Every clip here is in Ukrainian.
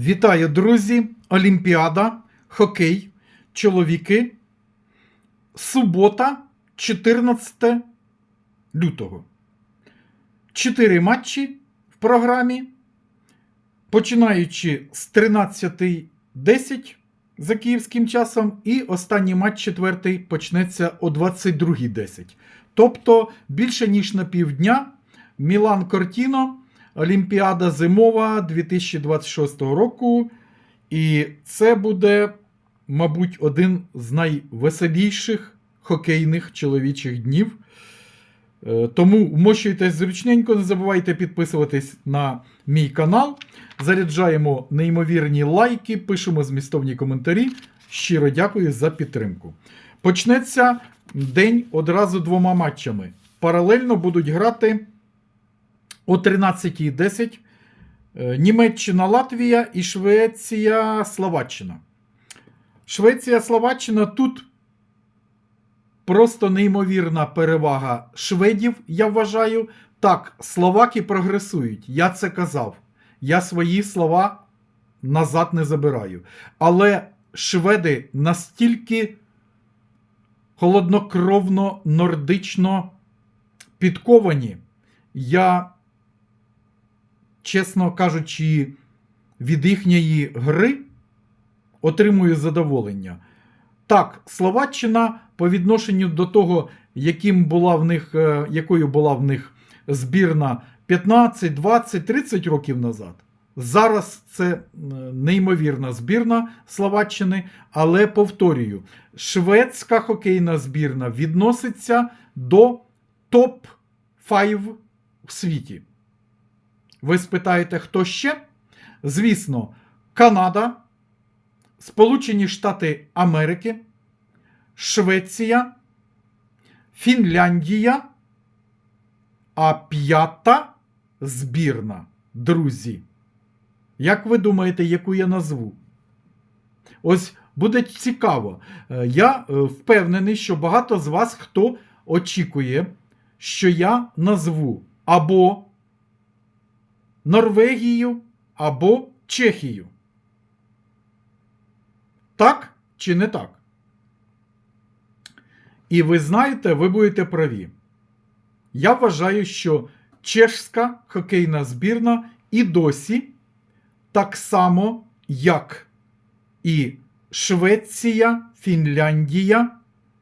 Вітаю, друзі! Олімпіада, хокей, чоловіки. Субота, 14 лютого. Чотири матчі в програмі. Починаючи з 13.10 за київським часом, і останній матч четвертий почнеться о 22.10. Тобто більше ніж на півдня Мілан Кортіно, Олімпіада Зимова 2026 року. І це буде, мабуть, один з найвеселіших хокейних чоловічих днів. Е, Тому вмощуйтесь зручненько, не забувайте підписуватись на мій канал. Заряджаємо неймовірні лайки, пишемо змістовні коментарі. Щиро дякую за підтримку. Почнеться день одразу двома матчами. Паралельно будуть грати о 13.10 е, Німеччина, Латвія і Швеція, Словаччина. Швеція, Словаччина тут просто неймовірна перевага шведів, я вважаю. Так, словаки прогресують. Я це казав. Я свої слова назад не забираю. Але шведи настільки холоднокровно, нордично підковані. Я, чесно кажучи, від їхньої гри отримую задоволення. Так, Словаччина по відношенню до того, яким була в них, е, якою була в них збірна 15, 20, 30 років назад. Зараз це е, неймовірна збірна Словаччини, але повторюю, шведська хокейна збірна відноситься до топ-5 в світі. Ви спитаєте, хто ще? Звісно, Канада, Сполучені Штати Америки, Швеція, Фінляндія, а п'ята збірна, друзі. Як ви думаєте, яку я назву? Ось буде цікаво. Е, Я е, впевнений, що багато з вас хто очікує, що я назву або Норвегію, або Чехію. Так чи не так? І ви знаєте, ви будете праві. Я вважаю, що чешська хокейна збірна і досі, так само, як і Швеція, Фінляндія,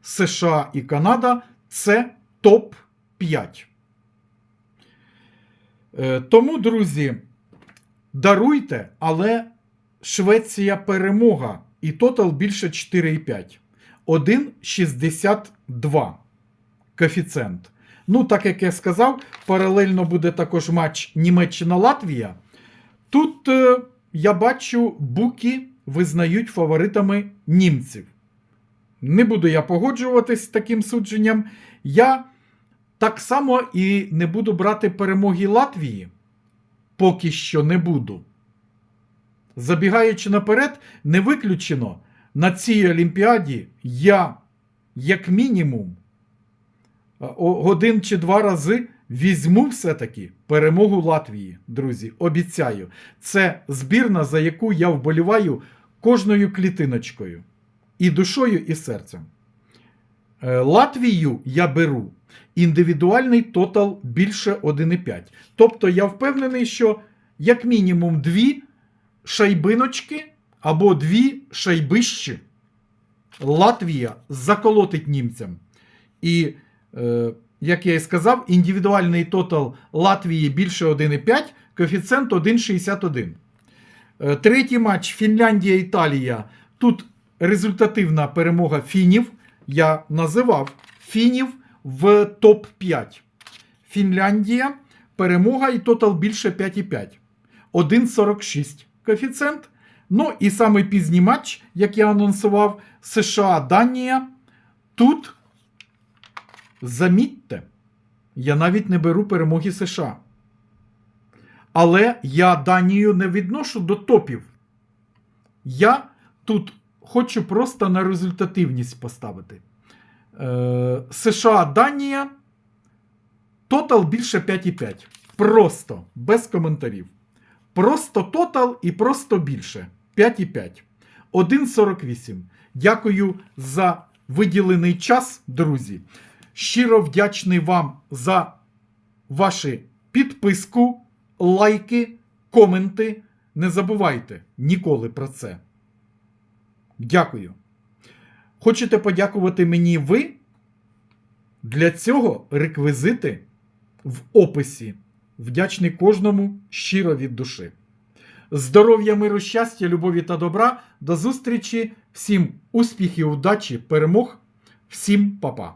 США і Канада це топ-5. Е, Тому, друзі, даруйте, але Швеція перемога. І тотал більше 4,5. 1,62 коефіцієнт. Ну, так як я сказав, паралельно буде також матч Німеччина-Латвія. Тут е, я бачу, буки визнають фаворитами німців. Не буду я погоджуватись з таким судженням. Я так само і не буду брати перемоги Латвії. Поки що не буду. Забігаючи наперед, не виключено на цій Олімпіаді я, як мінімум, один чи два рази візьму все-таки перемогу Латвії, друзі. Обіцяю. Це збірна, за яку я вболіваю кожною клітиночкою. І душою, і серцем. Е, Латвію я беру індивідуальний тотал більше 1,5. Тобто я впевнений, що як мінімум дві шайбиночки або дві шайбищі Латвія заколотить німцям. І, е, як я і сказав, індивідуальний тотал Латвії більше 1,5, коефіцієнт 1,61. Е, Третій матч Фінляндія-Італія. Тут результативна перемога фінів. Я називав фінів в топ-5. Фінляндія перемога і тотал більше 5,5. 1,46 коефіцієнт. Ну і самий пізній матч, як я анонсував, США-Данія. Тут, замітьте, я навіть не беру перемоги США. Але я Данію не відношу до топів. Я тут хочу просто на результативність поставити. Е, США, Данія. Тотал більше 5,5. Просто без коментарів. Просто тотал і просто більше. 5,5. 1,48. Дякую за виділений час, друзі. Щиро вдячний вам за ваші підписку, лайки, коменти. Не забувайте ніколи про це. Дякую. Хочете подякувати мені ви? Для цього реквізити в описі. Вдячний кожному щиро від душі. Здоров'я, миру, щастя, любові та добра. До зустрічі. Всім успіхів, удачі, перемог. Всім па-па.